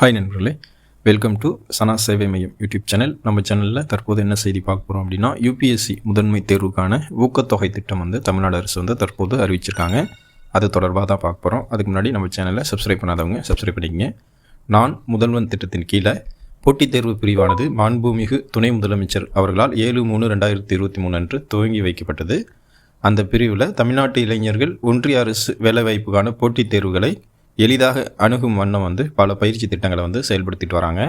Hi நண்பர்களே welcome to சனா சேவை மையம் யூடியூப் சேனல் நம்ம சேனலில் தற்போது என்ன செய்தி பார்க்க போகிறோம் அப்படின்னா யூபிஎஸ்சி முதன்மை தேர்வுக்கான ஊக்கத்தொகை திட்டம் வந்து தமிழ்நாடு அரசு வந்து தற்போது அறிவிச்சிருக்காங்க. அது தொடர்பாக தான் பார்க்க போகிறோம் அதுக்கு முன்னாடி நம்ம சேனலை சப்ஸ்கிரைப் பண்ணாதவங்க சப்ஸ்கிரைப் பண்ணிக்கங்க. நான் முதல்வன் திட்டத்தின் கீழே போட்டித் தேர்வு பிரிவானது மாண்புமிகு துணை முதலமைச்சர் அவர்களால் ஏழு மூணு ரெண்டாயிரத்தி இருபத்தி மூணு அன்று துவங்கி வைக்கப்பட்டது. அந்த பிரிவில் தமிழ்நாட்டு இளைஞர்கள் ஒன்றிய அரசு வேலைவாய்ப்புக்கான போட்டித் தேர்வுகளை எளிதாக அணுகும் வண்ணம் வந்து பல பயிற்சி திட்டங்களை வந்து செயல்படுத்திட்டு வராங்க.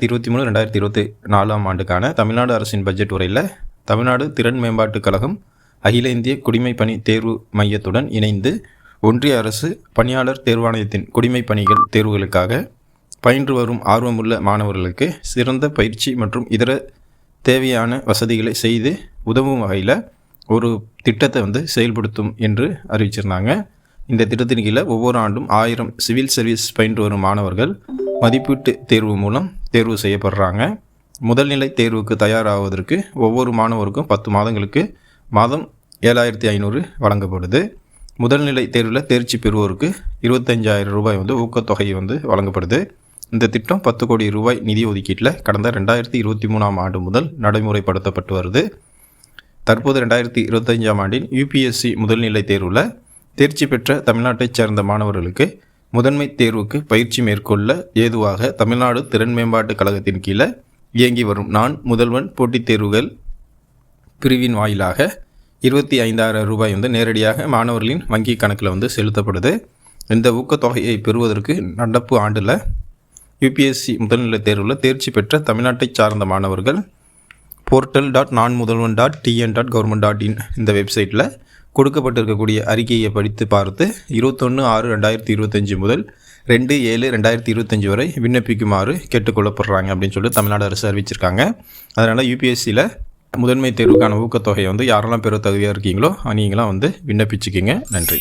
இருபத்தி மூணு ரெண்டாயிரத்தி இருபத்தி நாலாம் ஆண்டுக்கான தமிழ்நாடு அரசின் பட்ஜெட் உரையில் தமிழ்நாடு திறன் மேம்பாட்டுக் கழகம் அகில இந்திய குடிமை பணி தேர்வு மையத்துடன் இணைந்து ஒன்றிய அரசு பணியாளர் தேர்வாணையத்தின் குடிமை பணிகள் தேர்வுகளுக்காக பயின்று வரும் ஆர்வமுள்ள மாணவர்களுக்கு சிறந்த பயிற்சி மற்றும் இதர தேவையான வசதிகளை செய்து உதவும் வகையில் ஒரு திட்டத்தை வந்து செயல்படுத்தும் என்று அறிவிச்சிருந்தாங்க. இந்த திட்டத்தின் கீழே ஒவ்வொரு ஆண்டும் ஆயிரம் சிவில் சர்வீஸ் பயின்று வரும் மாணவர்கள் மதிப்பீட்டு தேர்வு மூலம் தேர்வு செய்யப்படுறாங்க. முதல்நிலை தேர்வுக்கு தயாராவதற்கு ஒவ்வொரு மாணவருக்கும் பத்து மாதங்களுக்கு மாதம் ஏழாயிரத்தி ஐநூறு வழங்கப்படுது. முதல்நிலை தேர்வில் தேர்ச்சி பெறுவோருக்கு இருபத்தஞ்சாயிரம் ரூபாய் வந்து ஊக்கத்தொகை வந்து வழங்கப்படுது. இந்த திட்டம் பத்து கோடி ரூபாய் நிதி ஒதுக்கீட்டில் கடந்த ரெண்டாயிரத்தி இருபத்தி மூணாம் ஆண்டு முதல் நடைமுறைப்படுத்தப்பட்டு வருது. தற்போது ரெண்டாயிரத்தி இருபத்தஞ்சாம் ஆண்டின் யூபிஎஸ்சி முதல்நிலை தேர்வில் தேர்ச்சி பெற்ற தமிழ்நாட்டைச் சேர்ந்த மாணவர்களுக்கு முதன்மை தேர்வுக்கு பயிற்சி மேற்கொள்ள ஏதுவாக தமிழ்நாடு திறன் மேம்பாட்டுக் கழகத்தின் கீழே இயங்கி வரும் நான் முதல்வன் போட்டித் தேர்வுகள் பிரிவின் வாயிலாக இருபத்தி ஐந்தாயிரம் ரூபாய் வந்து நேரடியாக மாணவர்களின் வங்கி கணக்கில் வந்து செலுத்தப்படுது. இந்த ஊக்கத்தொகையை பெறுவதற்கு நடப்பு ஆண்டில் யூபிஎஸ்சி முதல்நிலை தேர்வில் தேர்ச்சி பெற்ற தமிழ்நாட்டைச் சார்ந்த மாணவர்கள் portal dot Naan Mudhalvan dot TN dot government dot in இந்த வெப்சைட்டில் கொடுக்கப்பட்டிருக்கக்கூடிய அறிக்கையை படித்து பார்த்து இருபத்தொன்று ஆறு ரெண்டாயிரத்தி இருபத்தஞ்சி முதல் ரெண்டு ஏழு ரெண்டாயிரத்தி இருபத்தஞ்சி வரை விண்ணப்பிக்குமாறு கேட்டுக்கொள்ளப்படுறாங்க அப்படின்னு சொல்லிட்டு தமிழ்நாடு அரசு அறிவிச்சிருக்காங்க. அதனால் யூபிஎஸ்சியில் முதன்மை தேர்வுக்கான ஊக்கத்தொகையை வந்து யாரெல்லாம் பெற தகுதியாக இருக்கீங்களோ நீங்களாம் வந்து விண்ணப்பிச்சுக்கிங்க. நன்றி.